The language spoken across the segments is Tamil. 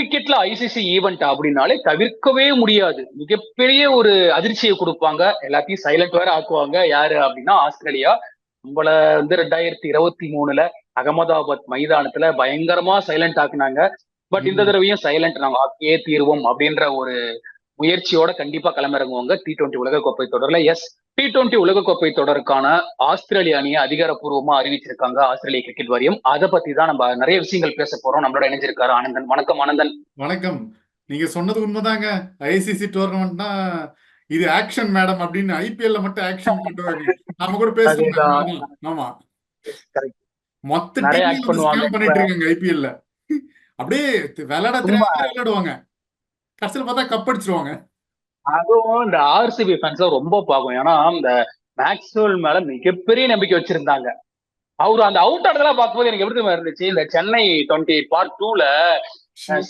கிரிக்கெட்ல ஐசிசி ஈவெண்ட் அப்படின்னாலே தவிர்க்கவே முடியாது. மிகப்பெரிய ஒரு அதிர்ச்சியை கொடுப்பாங்க. எல்லாத்தையும் சைலண்ட் வேற ஆக்குவாங்க. யாரு அப்படின்னா ஆஸ்திரேலியா. நம்மள வந்து ரெண்டாயிரத்தி இருபத்தி மூணுல அகமதாபாத் மைதானத்துல பயங்கரமா சைலண்ட் ஆக்குனாங்க. பட் இந்த. தடவையும் சைலண்ட் நாங்க ஆக்கியே தீர்வோம் அப்படின்ற ஒரு முயற்சியோட கண்டிப்பா களமிறங்குவாங்க. டி டுவெண்ட்டி உலகக்கோப்பை தொடர்ல. எஸ் டி டுவெண்ட்டி உலகக்கோப்பை தொடருக்கான ஆஸ்திரேலிய அணியை அதிகாரப்பூர்வமா அறிவிச்சிருக்காங்க ஆஸ்திரேலிய கிரிக்கெட் வாரியம். அதை பத்தி தான் நம்ம நிறைய விஷயங்கள் பேச போறோம். நம்மளோட இணைஞ்சிருக்காரு ஆனந்தன். வணக்கம் ஆனந்தன். வணக்கம். நீங்க சொன்னது உண்மைதாங்க. ஐசிசி டோர்னமெண்ட்னா இது ஆக்ஷன் மேடம் அப்படின்னு ஐபிஎல்ல மட்டும் ஆக்ஷன் பண்ணுவாங்க நம்ம கூட பேசுவோம். ஆமா. மொத்த பண்ணிட்டு இருக்காங்க ஐபிஎல்ல அப்படியே விளையாட விளையாடுவாங்க. கடைசியில் பார்த்தா கப் அடிச்சிருவாங்க. அதுவும் இந்த ஆர்சிபி ஃபேன்ஸ் ரொம்ப பாக்கும் ஏன்னா இந்த மேக்ஸ்வெல் மேல மிகப்பெரிய நம்பிக்கை வச்சிருந்தாங்க. அவரு அந்த அவுட் ஆடுறதெல்லாம் பார்க்கும்போது எனக்கு எப்படி இருந்துச்சு? இந்த சென்னை டுவெண்ட்டி பார்ட் டூல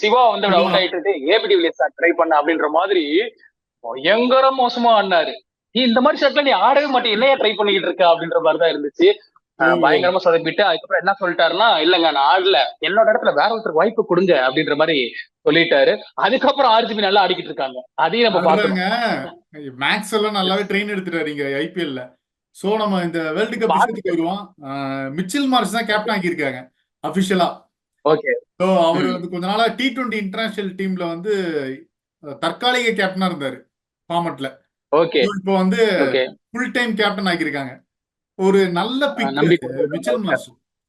சிவா வந்து. அவுட் ஆயிட்டு ஏபிடி வில்லியர்ஸ் ட்ரை பண்ண அப்படின்ற மாதிரி பயங்கர மோசமா ஆடினாரு. நீ இந்த மாதிரி ஷாட்ல நீ ஆடவே மாட்டே என்னையா ட்ரை பண்ணிக்கிட்டு இருக்க? அப்படின்ற மாதிரி தான் இருந்துச்சு. பயங்கரமா சொதப்பிட்டு அதுக்கப்புறம் என்ன சொல்லிட்டாருன்னா இல்லங்க நான் ஆடல. என்னோட இடத்துல வேற ஒருத்தருக்கு வாய்ப்பு கொடுங்க அப்படின்ற மாதிரி சொல்லிட்டாரு. அதுக்கப்புறம் ஆர்ஜிபி நல்லா ஆடிக்கிட்டு இருக்காங்க. அதையும் நம்ம அதுதாங்க மேக்ஸ் எல்லாம் நல்லாவே ட்ரெயின் எடுத்துட்டாரு இங்க ஐபிஎல்ல சோ நம்ம இந்த வேர்ல்டு கப் விஷயத்துக்கு வருவோம். மிச்சில் மார்ஸ் தான் கேப்டன் ஆக்கியிருக்காங்க அபிஷியலா ஓகே ஸோ அவர். வந்து கொஞ்ச நாளா டி டுவெண்ட்டி இன்டர்நேஷனல் டீம்ல வந்து தற்காலிக கேப்டனா இருந்தாரு ஃபார்மட்ல ஓகே இப்போ வந்து ஃபுல் டைம் கேப்டன் ஆக்கியிருக்காங்க. ஒரு நல்ல பிக் மிச்சல் மார்ஸ்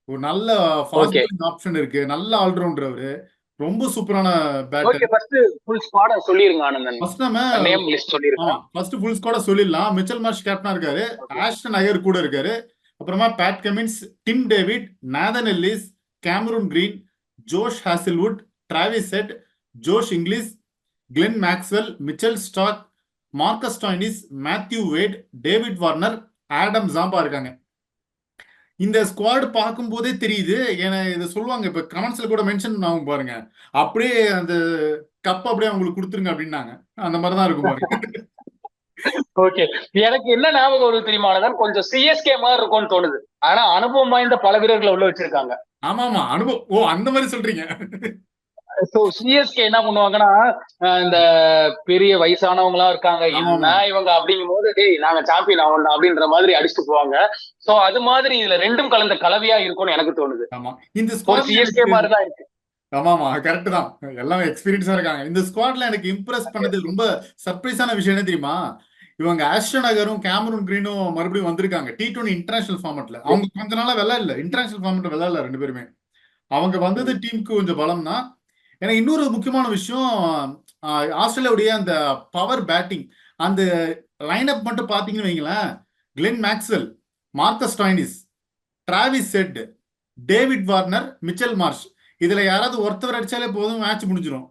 ஒரு நல்ல ஃபாஸ்ட் ஆப்ஷன் இருக்கு. நல்ல ஆல்ரவுண்டர் அவரு ரொம்ப சூப்பரான பேட்டர் ஓகே ஃபர்ஸ்ட் ஃபுல் ஸ்குவாட சொல்லிருங்க ஆனந்தன். ஃபர்ஸ்ட் நம்ம நேம் லிஸ்ட் சொல்லிருங்க. ஆமா ஃபர்ஸ்ட் ஃபுல் ஸ்குவாட சொல்லிடலாம். மிச்சல் மார்ஷ் கேப்டனா இருக்காரு. ஆஷ்டன் அயர் கூட இருக்காரு. அப்புறமா Pat Cummins Tim David Nathan Ellis Cameron Green Josh Hazlewood Travis Head Josh Inglis Glenn Maxwell Mitchell Starc Marcus Stoinis Matthew Wade David Warner Adam Zampa இருக்காங்க. இந்த ஸ்குவாட் பார்க்கும்போதே தெரியுது. ஏன்னா இதை சொல்லுவாங்க இப்ப கமெண்ட்ஸ்ல கூட மென்ஷன் ஆகும் பாருங்க. அப்படியே அந்த கப் அப்படியே அவங்களுக்கு கொடுத்துருங்க அப்படின்னாங்க. அந்த மாதிரி தான் இருக்கும் பாருங்க. ஓகே எனக்கு என்ன ஞாபகம் வருது தெரியுமா ஆனந்தன் கொஞ்சம் சிஎஸ்கே மாதிரி இருக்கும்னு தோணுது. ஆனா அனுபவம் வாய்ந்த பல வீரர்களை உள்ள வச்சிருக்காங்க. ஆமா ஆமா அனுபவம். ஓ அந்த மாதிரி சொல்றீங்க. சோ சிஎஸ்கே என்ன பண்ணுவாங்கன்னா இந்த பெரிய வயசானவங்க எல்லாம் இருக்காங்க. என்ன இவங்க அப்படிங்கும் போது டேய் நாங்க சாம்பியன் ஆகணும் அப்படின்ற மாதிரி அடிச்சுட்டு போவாங்க. சோ அது மாதிரி இதுல ரெண்டும் கலந்த கலவையா இருக்கும்னு எனக்கு தோணுது. ஆமா. இந்த சிஎஸ்கே மாதிரி தான் இருக்கு. ஆமா ஆமா. கரெக்ட் தான். எல்லாமே எக்ஸ்பீரியன்ஸா இருக்காங்க. இந்த ஸ்குவாட்ல எனக்கு இம்ப்ரெஸ் பண்ணது ரொம்ப சர்ப்ரைஸான விஷயம் என்ன தெரியுமா? இவங்க ஆஸ்டன் நகரும் கேமரூன் கிரீனும் மறுபடியும் வந்திருக்காங்க. டி டுவெண்ட்டி இன்டர்நேஷனல் ஃபார்மெட்ல அவங்க கொஞ்ச நாளா விளையாடல. இன்டர்நேஷனல் ஃபார்மெட்ல விளையாடல ரெண்டு பேருமே. அவங்க வந்தது டீமுக்கு கொஞ்சம் பலம் எனக்கு இன்னொரு முக்கியமான விஷயம் ஆஸ்திரேலியாவுடைய அந்த பவர் பேட்டிங் அந்த லைனப் மட்டும் பாத்தீங்கன்னு வைங்களேன் Glenn Maxwell Marcus Stoinis Travis Head David Warner Mitchell Marsh இதுல யாராவது ஒருத்தவர் அடிச்சாலே போதும் மேட்ச் முடிஞ்சிடும்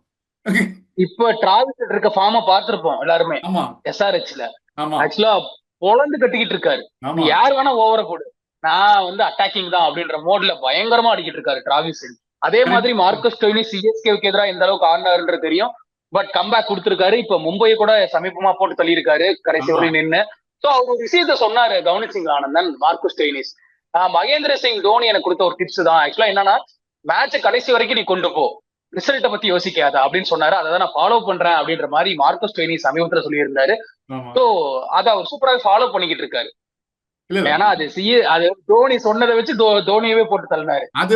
இப்ப டிராவிஸ் இருக்க ஃபார்ம பார்த்திருப்போம் எல்லாருமே. ஆமா. எஸ்ஆர்ஹெச்ல ஆமா. ஆக்சுவலா பொழந்து கட்டிக்கிட்டு இருக்காரு. யார் வேணா ஓவர போடு. நான் வந்து அட்டாக்கிங் தான் அப்படின்ற மோட்ல பயங்கரமா அடிக்கிட்டு இருக்காரு டிராவிஸ் ஹெட். அதே மாதிரி மார்க்கஸ் டொய்னி சிஎஸ்கேவுக்கு எதிராக எந்த அளவுக்கு ஆடினாருன்றது தெரியும். பட் கம்பேக் கொடுத்திருக்காரு. இப்ப மும்பையை கூட சமீபமா போட்டு தள்ளியிருக்காரு. கடைசி. வரையும் நின்னு. சோ அவர் ஒரு விஷயத்த சொன்னாரு கவனிச்சிங்க ஆனந்தன் மார்க்கஸ் டொய்னிஸ் ஆஹ் மகேந்திர சிங் தோனி எனக்கு கொடுத்த ஒரு டிப்ஸ் தான். ஆக்சுவலா என்னன்னா மேட்ச கடைசி வரைக்கும் நீ கொண்டு போ. ரிசல்ட்டை பத்தி யோசிக்காத அப்படின்னு சொன்னாரு. அதை நான் ஃபாலோ பண்றேன் அப்படின்ற மாதிரி மார்க்கஸ் டொய்னி சமீபத்துல சொல்லியிருந்தாரு. சோ அதை அவர் சூப்பராக ஃபாலோ பண்ணிக்கிட்டு இருக்காரு. இல்ல ஏன்னா அது அது தோனி சொன்னதை வச்சு தோனியவே போட்டு தள்ளினாரு. அது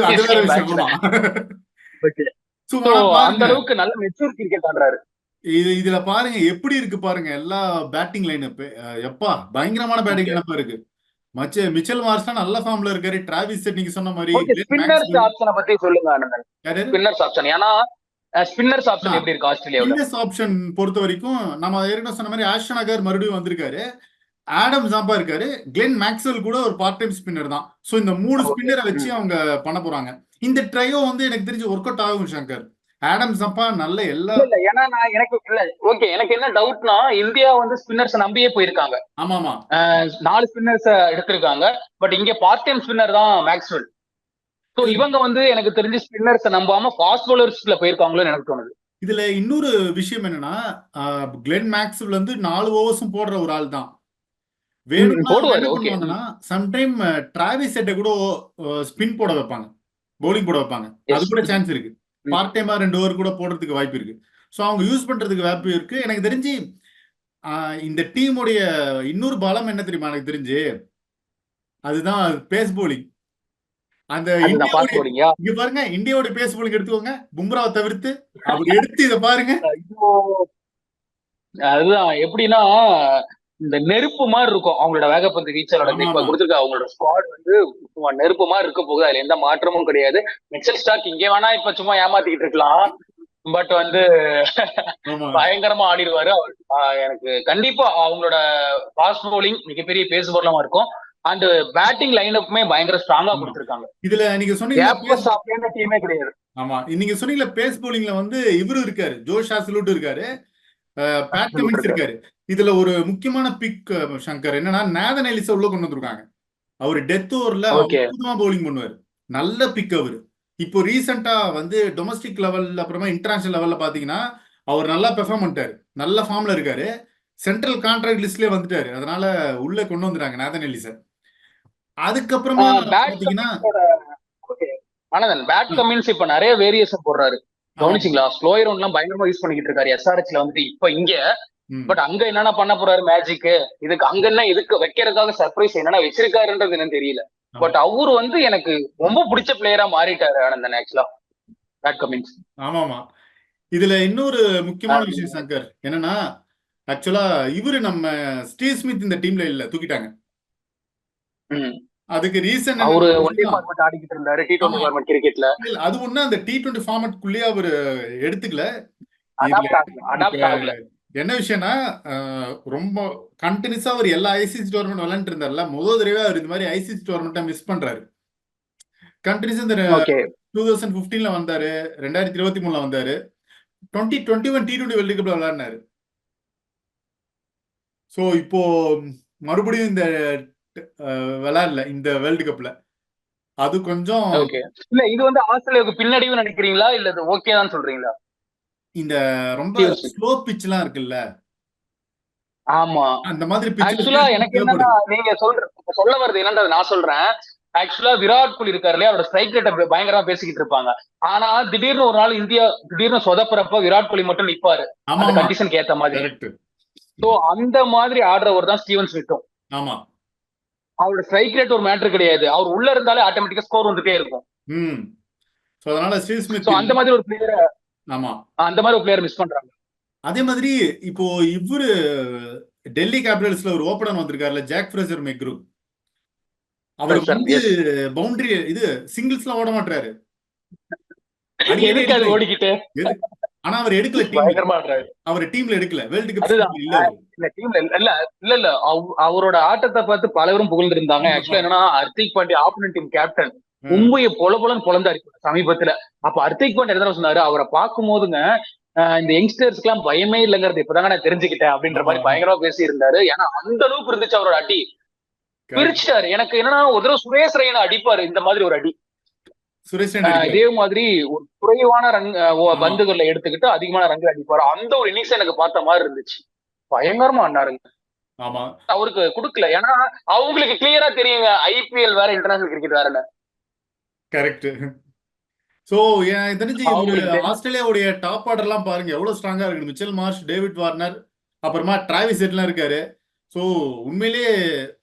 அந்த அளவுக்கு நல்ல மெச்சூர் கிரிக்கெட் ஆடுறாரு. இது இதுல பாருங்க எப்படி இருக்கு பாருங்க எல்லா பேட்டிங் லைனப் எப்பா பயங்கரமான பேட்டிங். லைனப்பா இருக்கு. மச்ச மிச்சல் மார்ஸ் நல்ல ஃபார்ம்ல இருக்காரு. டிராவிஸ் நீங்க சொன்ன மாதிரி ஸ்பின்னர்ஸ் ஆப்ஷனை பத்தி சொல்லுங்க யாரு? ஸ்பின்னர்ஸ் ஆப்ஷன் ஏன்னா ஸ்பின்னர்ஸ் ஆப்ஷன். எப்படி இருக்கு ஆஸ்திரேலியாவுல? இந்தியஸ் ஆப்ஷன் பொறுத்த வரைக்கும் நம்ம ஏற்கனவே சொன்ன மாதிரி ஆஷன் நகர் மறுபடியும் வந்திருக்காரு. ஆடம் ஜாம்பா இருக்காரு. கிளென் மேக்ஸ்வெல் கூட ஒரு பார்ட் டைம் ஸ்பின்னர் தான். சோ இந்த மூணு. ஸ்பின்னரை வச்சு அவங்க பண்ண போறாங்க. இந்த ட்ரையோ வந்து எனக்கு தெரிஞ்சு ஒர்க் அவுட் ஆகும் சங்கர். ஆடம் ஜாம்பா நல்ல எல்லா இல்ல ஏன்னா நான் எனக்கு இல்ல ஓகே எனக்கு என்ன டவுட்னா இந்தியா வந்து ஸ்பின்னர்ஸ் நம்பியே போயிருக்காங்க. ஆமா ஆமா நாலு ஸ்பின்னர்ஸ் எடுத்திருக்காங்க. பட் இங்க பார்ட் டைம் ஸ்பின்னர் தான் மேக்ஸ்வெல் சோ இவங்க வந்து எனக்கு தெரிஞ்சு ஸ்பின்னர்ஸ் நம்பாம ஃபாஸ்ட் பவுலர்ஸ்ல போயிருக்காங்களோன்னு எனக்கு தோணுது. இதுல இன்னொரு விஷயம் என்னன்னா கிளென் மேக்ஸ்வெல் வந்து நாலு ஓவர்ஸும் போடுற ஒரு ஆள் தான் வேணும்னா சம்டைம் டிராவிஸ் செட்டை கூட ஸ்பின் போட வைப்பாங்க. பவுலிங் போட வைப்பாங்க. அது கூட சான்ஸ் இருக்கு. பார்ட் டைமா ரெண்டு ஓவர் கூட போடுறதுக்கு வாய்ப்பு இருக்கு. ஸோ அவங்க யூஸ் பண்றதுக்கு வாய்ப்பு இருக்கு. எனக்கு தெரிஞ்சு இந்த டீமுடைய இன்னொரு பலம் என்ன தெரியுமா? எனக்கு தெரிஞ்சு அதுதான் பேஸ் போலிங் அந்த இங்க பாருங்க இந்தியாவோட பேஸ் போலிங் எடுத்துக்கோங்க. பும்ராவை தவிர்த்து அப்படி எடுத்து இதை பாருங்க. அதுதான் எப்படின்னா இந்த நெருப்பு மாதிரி இருக்கும். அவங்களோட வேகப்பந்து வீச்சலோட. கொடுத்துருக்க அவங்களோட ஸ்குவாட் வந்து சும்மா நெருப்பு மாதிரி இருக்க போகுது. அதுல எந்த மாற்றமும் கிடையாது. மிச்சல் ஸ்டாக் இங்கே வேணா இப்ப சும்மா ஏமாத்திக்கிட்டு இருக்கலாம். பட் வந்து பயங்கரமா ஆடிடுவாரு. அவர் எனக்கு கண்டிப்பா அவங்களோட ஃபாஸ்ட் bowling மிகப்பெரிய பேசு பொருளமா இருக்கும். அண்ட் பேட்டிங் லைனப்புமே பயங்கர ஸ்ட்ராங்கா. கொடுத்துருக்காங்க. இதுல நீங்க சொன்னீங்க டீமே கிடையாது. ஆமா. நீங்க சொன்னீங்கல பேஸ் போலிங்ல வந்து இவரு இருக்காரு. ஜோஷ் ஆசலூட் இருக்காரு. பேட் கமின்ஸ் இருக்காரு. இதுல ஒரு முக்கியமான பிக் சங்கர் என்னன்னா நேதன் எலிச உள்ள கொண்டு வந்திருக்காங்க. அவர் டெத் ஓவர்ல. அற்புதமா பவுலிங் பண்ணுவாரு. நல்ல பிக் அவரு. இப்போ ரீசெண்டா வந்து டொமஸ்டிக் லெவல் அப்புறமா இன்டர்நேஷனல் லெவல்ல பாத்தீங்கன்னா அவர் நல்லா பெர்ஃபார்ம் பண்ணிட்டாரு. நல்ல ஃபார்ம்ல இருக்காரு. சென்ட்ரல் கான்ட்ராக்ட் லிஸ்ட்லயே வந்துட்டாரு. அதனால உள்ள கொண்டு வந்துட்டாங்க நேதன் எலிச அதுக்கப்புறமா பாத்தீங்கன்னா ஆனந்தன் பேட் கமின்ஸ் இப்ப நிறைய வேரியேஷன் போடுறாரு. கவனிச்சிங்களா? ஸ்லோயர் எல்லாம் பயங்கரமா யூஸ் பண்ணிக்கிட்டு இருக்காரு. எஸ்ஆர்ஹெச்ல வந்துட்டு இப்ப இங்க. பட் அங்க என்னென்ன பண்ண போறாரு மேஜிக் இதுக்கு அங்க என்ன இதுக்கு வைக்கிறதுக்காக சர்ப்ரைஸ் என்னென்ன வச்சிருக்காருன்றது என்னன்னு தெரியல. பட் அவரு வந்து எனக்கு ரொம்ப பிடிச்ச பிளேயரா மாறிட்டாரு ஆனந்தன் ஆக்சுவலா பேட் கமின்ஸ் ஆமாமா. இதுல இன்னொரு முக்கியமான. விஷயம் சங்கர். என்னன்னா ஆக்சுவலா இவரு நம்ம ஸ்டீவ் ஸ்மித் இந்த டீம்ல இல்ல தூக்கிட்டாங்க. அதுக்கு ரீசன் அவரு ஒன் டே ஃபார்மட் ஆடிக்கிட்டு இருந்தாரு டி டுவெண்டி. ஃபார்மட் கிரிக்கெட்ல அது ஒண்ணு அந்த டி டுவெண்ட்டி ஃபார்மட்குள்ளேயே அவரு எடுத்துக்கல. என்ன விஷயம்னா ரொம்ப கண்டினியூஸா அவர் எல்லா ஐசிசி டோர்னமெண்ட் விளையாண்டு இருந்தார்ல முதல் தடவை அவர் இந்த மாதிரி ஐசிசி டோர்னமெண்ட்டை மிஸ் பண்றாரு. கண்டினியூஸ் இந்த டூ தௌசண்ட் பிப்டீன்ல வந்தாரு ரெண்டாயிரத்தி இருபத்தி மூணுல வந்தாரு twenty twenty one T twenty world கப்ல விளையாடினாரு. ஸோ இப்போ மறுபடியும் இந்த விளையாடல இந்த வேர்ல்டு கப்ல அது கொஞ்சம் இல்ல இது வந்து ஆஸ்திரேலியாவுக்கு பின்னடைவு நினைக்கிறீங்களா? இல்ல ஓகே தான் சொல்றீங்களா? இந்த ரொம்ப. ஸ்லோ பிச்லாம் இருக்குல்ல? ஆமா. அந்த மாதிரி ஆக்சுவலா எனக்கு என்னன்னா நீங்க சொல்ற சொல்ல வருது என்னன்றது நான் சொல்றேன். ஆக்சுவலா விராட் கோலி இருக்காரு இல்லையா? அவரோட ஸ்ட்ரைக் ரேட்டை பயங்கரமா பேசிக்கிட்டு இருப்பாங்க. ஆனா திடீர்னு ஒரு நாள் இந்தியா திடீர்னு சொதப்புறப்ப விராட் கோலி மட்டும் நிப்பாரு. அந்த கண்டிஷனுக்கு ஏத்த மாதிரி. சோ அந்த மாதிரி ஆடுறவர் தான் ஸ்டீவன் ஸ்மித்தும். ஆமா. அவரோட ஸ்ட்ரைக் ரேட் ஒரு மேட்டர் கிடையாது. அவர் உள்ள இருந்தாலே ஆட்டோமேட்டிக்கா ஸ்கோர் வந்துட்டே இருக்கும். அதனால அந்த மாதிரி ஒரு பிளேயர் ஆமா. அந்த மாதிரி ஒரு பிளேயர் மிஸ் பண்றாங்க. அதே மாதிரி இப்போ இவரு டெல்லி கேபிட்டல்ஸ்ல ஒரு ஓபனர் வந்திருக்காருல ஜாக் ஃப்ரேசர் மெக்ரூ. அவர். வந்து பவுண்டரி இது சிங்கிள்ஸ்லாம் ஓட மாட்டாரு. ஓடிக்கிட்டு? ஆனா அவர் எடுக்கல ஆடுறாரு அவர் டீம்ல எடுக்கல. வேர்ல்டு டீம்ல இல்ல இல்ல இல்ல அவ- அவரோட ஆட்டத்தை பார்த்து பலரும் புகழ்ந்திருந்தாங்க. ஆமா. ஆக்சுவலா என்னன்னா Hardik Pandya opponent team captain. மும்பையை பொல பொலன்னு பொழந்தாரு சமீபத்துல. அப்ப பாண்டியா என்ன சொன்னாரு? அவரை பார்க்கும் போதுங்க இந்த யங்ஸ்டர்ஸ்க்கு எல்லாம் பயமே இல்லைங்கிறது இப்பதாங்க நான் தெரிஞ்சுக்கிட்டேன் அப்படின்ற மாதிரி. பயங்கரமா பேசி இருந்தாரு ஏன்னா அந்த அளவுக்கு இருந்துச்சு அவரோட அடி. பிரிச்சுட்டாரு. எனக்கு என்னன்னா ஒரு தடவை சுரேஷ் ரெய்னா அடிப்பாரு இந்த மாதிரி ஒரு அடி. இதே மாதிரி ஒரு குறைவான ரன். பந்துகள்ல எடுத்துக்கிட்டு அதிகமான ரன்கள் அடிப்பாரு. அந்த ஒரு இன்னிங்ஸ் எனக்கு பார்த்த மாதிரி இருந்துச்சு. பயங்கரமா ஆமா. அவருக்கு கொடுக்கல. ஏன்னா அவங்களுக்கு கிளியரா தெரியுங்க. ஐபிஎல் வேற இன்டர்நேஷனல் கிரிக்கெட் வேறன்னு. கரெக்ட் சோ எனக்கு தெரிஞ்சு. ஆஸ்திரேலியாவுடைய டாப் ஆர்டர் எல்லாம் பாருங்க. எவ்வளவு ஸ்ட்ராங்கா இருக்கு. மிச்சல் மார்ஷ் டேவிட் வார்னர் அப்புறமா டிராவிஸ் ஹெட்லாம் இருக்காரு. சோ உண்மையிலேயே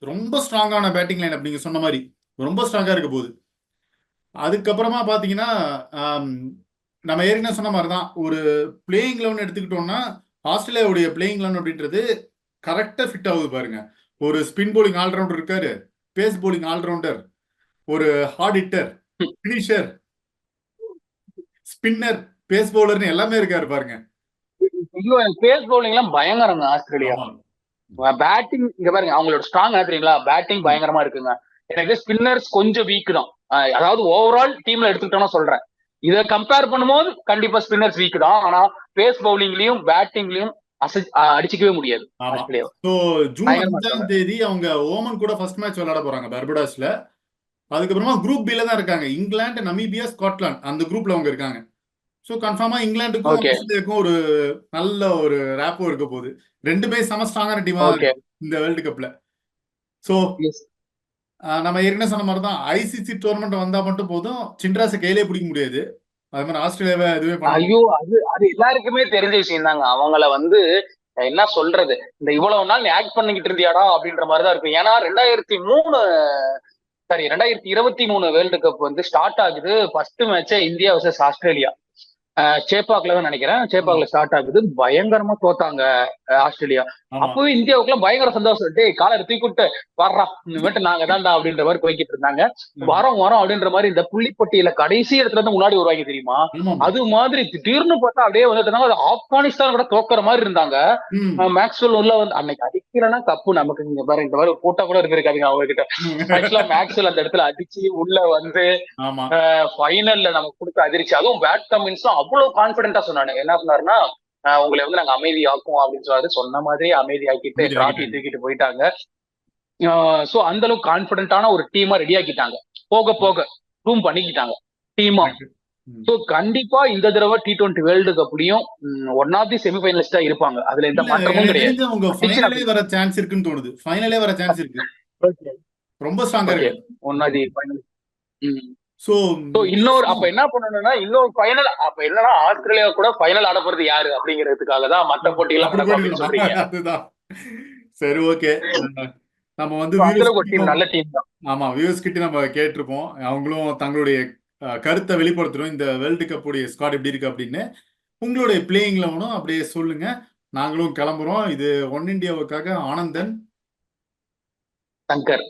ரொம்ப ஸ்ட்ராங்கான பேட்டிங் லைன் நீங்க சொன்ன மாதிரி. ரொம்ப ஸ்ட்ராங்கா இருக்க போகுது. அதுக்கப்புறமா பாத்தீங்கன்னா ஆம், நம்ம ஏற்கனவே சொன்ன மாதிரி தான் ஒரு பிளேயிங் லெவன் எடுத்துக்கிட்டோம்னா ஆஸ்திரேலியாவுடைய பிளேயிங் லெவன் அப்படின்றது கரெக்டா ஃபிட் ஆகுது பாருங்க. ஒரு ஸ்பின் bowling ஆல்ரவுண்டர் இருக்காரு. பேஸ் bowling ஆல்ரவுண்டர் ஒரு hard hitter finisher spinner pace பவுலர்னு எல்லாமே இருக்காரு பாருங்க. ஐயோ பேஸ் பவுலிங் எல்லாம் பயங்கரங்க ஆஸ்திரேலியா. பேட்டிங் இங்க பாருங்க அவங்களோட ஸ்ட்ராங் தெரியுங்களா பேட்டிங் பயங்கரமா இருக்குங்க. எனக்கு ஸ்பின்னர்ஸ் கொஞ்சம் வீக் தான். அதாவது ஓவரால் டீம்ல எடுத்துக்கிட்டோம்னா சொல்றேன். இதை கம்பேர் பண்ணும்போது கண்டிப்பா ஸ்பின்னர்ஸ் வீக் தான். ஆனா பேஸ் பவுலிங்லயும் பேட்டிங்லயும் அடிச்சுக்கவே முடியாது ஜூன் அஞ்சாம் தேதி அவங்க ஓமன் கூட ஃபர்ஸ்ட் மேட்ச் விளையாட போறாங்க பர்படாஸ்ல. அதுக்கப்புறமா குரூப் பில தான் இருக்காங்க. England Namibia Scotland. அந்த குரூப்ல அவங்க இருக்காங்க. ஸோ கன்ஃபார்மா இங்கிலாந்துக்கும் ஒரு நல்ல ஒரு ரேப்போ இருக்க போகுது. ரெண்டுமே செம ஸ்ட்ராங்கான டீமா இந்த வேர்ல்டு கப்ல ஸோ நம்ம ஏற்கனவே சொன்ன மாதிரி தான் ஐசிசி டோர்னமெண்ட் வந்தா மட்டும் போதும். சின்ராஸை கையிலே பிடிக்க முடியாது. அது மாதிரி ஆஸ்திரேலியாவை பண்ண ஐயோ அது அது எல்லாருக்குமே தெரிஞ்ச விஷயம் தாங்க. அவங்கள வந்து என்ன சொல்றது? இந்த இவ்வளவு நாள் நீ ஆக்ட் பண்ணிக்கிட்டு இருந்தியாடா அப்படின்ற மாதிரிதான் இருக்கும். ஏன்னா ரெண்டாயிரத்தி மூணு சாரி ரெண்டாயிரத்தி இருபத்தி மூணு வேர்ல்டு கப் வந்து ஸ்டார்ட் ஆகுது ஃபர்ஸ்ட் மேட்சே இந்தியா வர்சஸ் ஆஸ்திரேலியா. சேப்பாக்ல தான் நினைக்கிறேன். சேப்பாக்ல ஸ்டார்ட் ஆகுது. பயங்கரமா தோத்தாங்க ஆஸ்திரேலியா. அப்பவே இந்தியாவுக்குலாம் பயங்கர சந்தோஷம். டேய் காலர் தூக்கிட்டு வர்றா இனிமேட்டு நாங்க தான்டா அப்படின்ற மாதிரி போய்கிட்டு இருந்தாங்க. வரோம் வரோம் அப்படின்ற மாதிரி இந்த புள்ளிப்பட்டியல கடைசி இடத்துல இருந்து முன்னாடி வருவாங்க தெரியுமா? அது மாதிரி திடீர்னு பார்த்தா அப்படியே வந்துட்டாங்க அது ஆப்கானிஸ்தான் கூட தோக்குற மாதிரி இருந்தாங்க. மேக்ஸ்வெல் உள்ள வந்து அன்னைக்கு அடிக்கிறனா கப்பு நமக்கு இங்க பாரு இந்த மாதிரி போட்டோ கூட இருந்திருக்காதுங்க அவங்க கிட்ட ஆக்சுவலா மேக்ஸ்வெல் அந்த இடத்துல அடிச்சு உள்ள வந்து ஃபைனல்ல நமக்கு கொடுத்த அதிர்ச்சி. அதுவும் பேட் கமின்ஸும் அவ்வளவு கான்பிடென்டா சொன்னாங்க என்ன சொன்னாருன்னா உங்களை வந்து நாங்க அமைதியாக்கும் அப்படின்னு சொன்னாரு. சொன்ன மாதிரி அமைதியாக்கிட்டு. டிராஃபி தூக்கிட்டு போயிட்டாங்க. சோ அந்த அளவுக்கு கான்பிடென்டான ஒரு டீமா ரெடி ஆக்கிட்டாங்க. போக போக ரூம் பண்ணிக்கிட்டாங்க. டீமா. சோ கண்டிப்பா இந்த தடவை டி டுவெண்ட்டி வேர்ல்டு கப்லயும் ஒன் ஆஃப் தி செமிஃபைனலிஸ்டா இருப்பாங்க. அதுல எந்த மாற்றமும் கிடையாது. வர சான்ஸ் இருக்குன்னு தோணுது. ஃபைனலே வர சான்ஸ் இருக்கு. ரொம்ப ஸ்ட்ராங்கா. இருக்கு. One of the final so இன்னொரு அப்ப என்ன பண்ணணும்னா இன்னொரு ஃபைனல் அப்ப என்னன்னா ஆஸ்திரேலியா கூட ஃபைனல் ஆட போறது யாரு அப்படிங்கிறதுக்காக தான் மத்த. அதுதான். சரி ஓகே நம்ம வந்து நல்ல டீம் தான். ஆமா வியூவர்ஸ் கிட்ட நம்ம கேட்டிருப்போம். அவங்களும் தங்களுடைய கருத்தை வெளிப்படுத்துறோம் இந்த வேர்ல்டு கப் உடைய ஸ்குவாட் எப்படி இருக்கு அப்படின்னு. உங்களுடைய பிளேயிங் லெவனும் அப்படியே சொல்லுங்க. நாங்களும் கிளம்புறோம். இது ஒன் இந்தியாவுக்காக ஆனந்தன். சங்கர்.